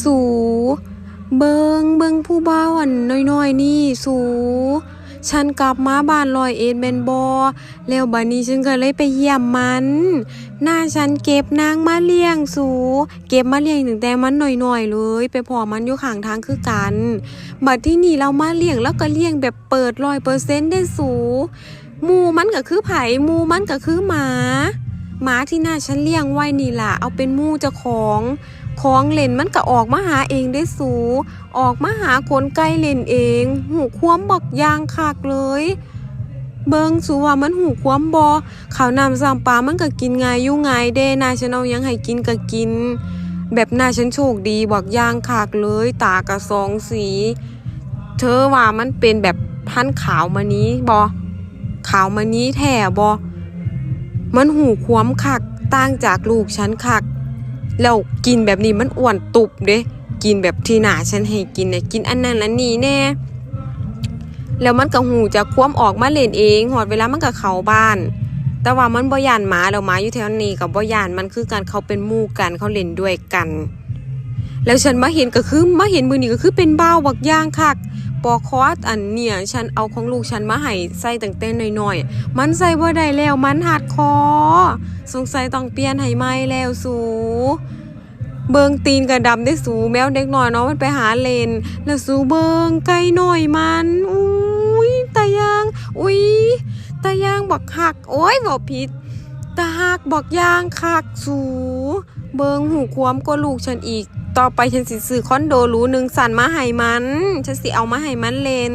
สู เบิงเบิงผู้บ่าวอันน้อยๆนี่สู ฉันกลับมาบ้านลอยเอ็ดแมนบอ แล้วบัดนี้ฉันก็เลยไปเยี่ยมมัน หน้าฉันเก็บนางมาเลี้ยงสู เก็บมาเลี้ยงถึงแต่มันหน่อยๆเลย ไปพอมันอยู่ข้างทางคือกัน บัดที่นี่เรามาเลี้ยงแล้วก็เลี้ยงแบบเปิดร้อยเปอร์เซ็นต์ได้สู มูมันก็คือไผ่มูมันก็คือหมา หมาที่หน้าฉันเลี้ยงไว้นี่ล่ะ เอาเป็นมูเจ้าของ ของเล่นมันก็ออกมาหาเองได้สู ออกมาหาคนใกล้เล่นเอง หูความบักยางคักเลย เบิงสูว่ามันหูความบอข้าวนำซำปลามันก็กินไงยอยู่ง่ายเด้นาฉันเอายังให้กินก็กิน แบบหน้าฉันโชคดีบักยางคักเลย ตากระสองสี เธอว่ามันเป็นแบบพันขาวมานี้บอขาวมานี้แท่บอ มันหูควมคักต่างจากลูกฉันคัก แล้วกินแบบนี้มันอ้วนตุบเด้กินแบบที่หนาฉันให้กินเนี่ยกินอันนั้นอันนี้แน่แล้วมันก็หูจะคว่ำออกมาเล่นเองหอดเวลามันก็เข้าบ้าน แต่ว่ามันบ่ยานหมาแล้วหมาอยู่แถวนี้กับบ่ยานมันคือการเขาเป็นมู่กันเขาเล่นด้วยกัน แล้วฉันมาเห็นก็คือมาเห็นมือนี้ก็คือเป็นบ้าวบักย่างคัก ปอคอสอันเนี่ยฉันเอาของลูกฉันมาให้ใส่ตั้งแต่น้อยๆ มันใส่บ่ได้แล้วมันหัดคอ สงสัยต้องเปลี่ยนให้ใหม่แล้วสูเบิงตีนกระดำได้สูแมวเด็กน้อยเนาะมันไปหาเลน แล้วสูเบิงไก่หน่อยมันอุ้ยตายาง อุ้ยตายางบักหัก โอ้ยบอกผิดตาหักบักยางคักสู เบิงหูความก็ลูกฉันอีก ต่อไปฉันสิซื้อคอนโดหรูหนึ่งสั่นมาให้มัน ฉันสิเอามาให้มันเลน